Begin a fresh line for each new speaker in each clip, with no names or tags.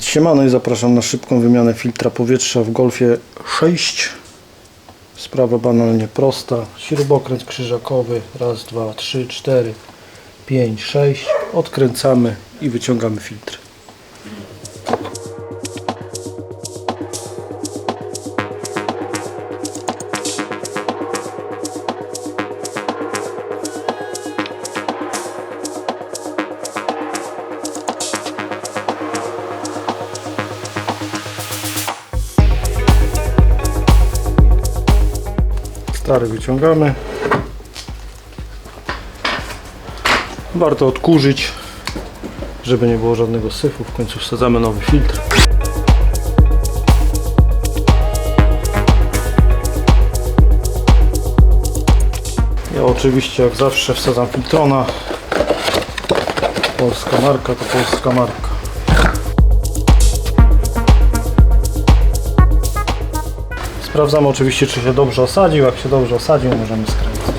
Siemano i zapraszam na szybką wymianę filtra powietrza w Golfie 6. Sprawa banalnie prosta. Śrubokręt krzyżakowy. Raz, dwa, trzy, cztery, pięć, sześć. Odkręcamy i wyciągamy filtr. Stary wyciągamy. Warto odkurzyć, żeby nie było żadnego syfu. W końcu wsadzamy nowy filtr. Ja oczywiście jak zawsze wsadzam filtrona. Polska marka to polska marka. Sprawdzamy oczywiście, czy się dobrze osadził. Jak się dobrze osadził, możemy skręcać.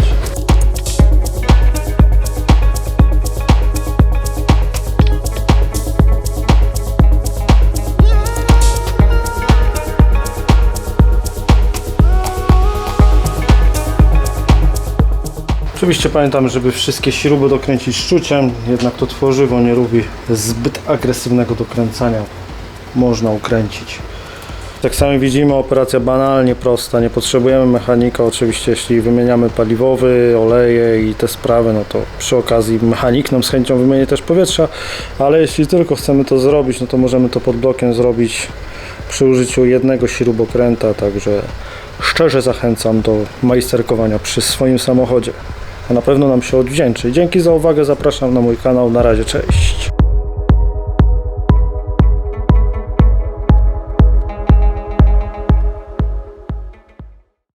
Oczywiście pamiętamy, żeby wszystkie śruby dokręcić szczuciem, jednak to tworzywo nie lubi zbyt agresywnego dokręcania. Można ukręcić. Tak samo widzimy, operacja banalnie prosta, nie potrzebujemy mechanika. Oczywiście, jeśli wymieniamy paliwowy, oleje i te sprawy, no to przy okazji mechanik nam z chęcią wymieni też powietrza, ale jeśli tylko chcemy to zrobić, no to możemy to pod blokiem zrobić przy użyciu jednego śrubokręta, także szczerze zachęcam do majsterkowania przy swoim samochodzie. A na pewno nam się odwdzięczy. Dzięki za uwagę, zapraszam na mój kanał. Na razie, cześć.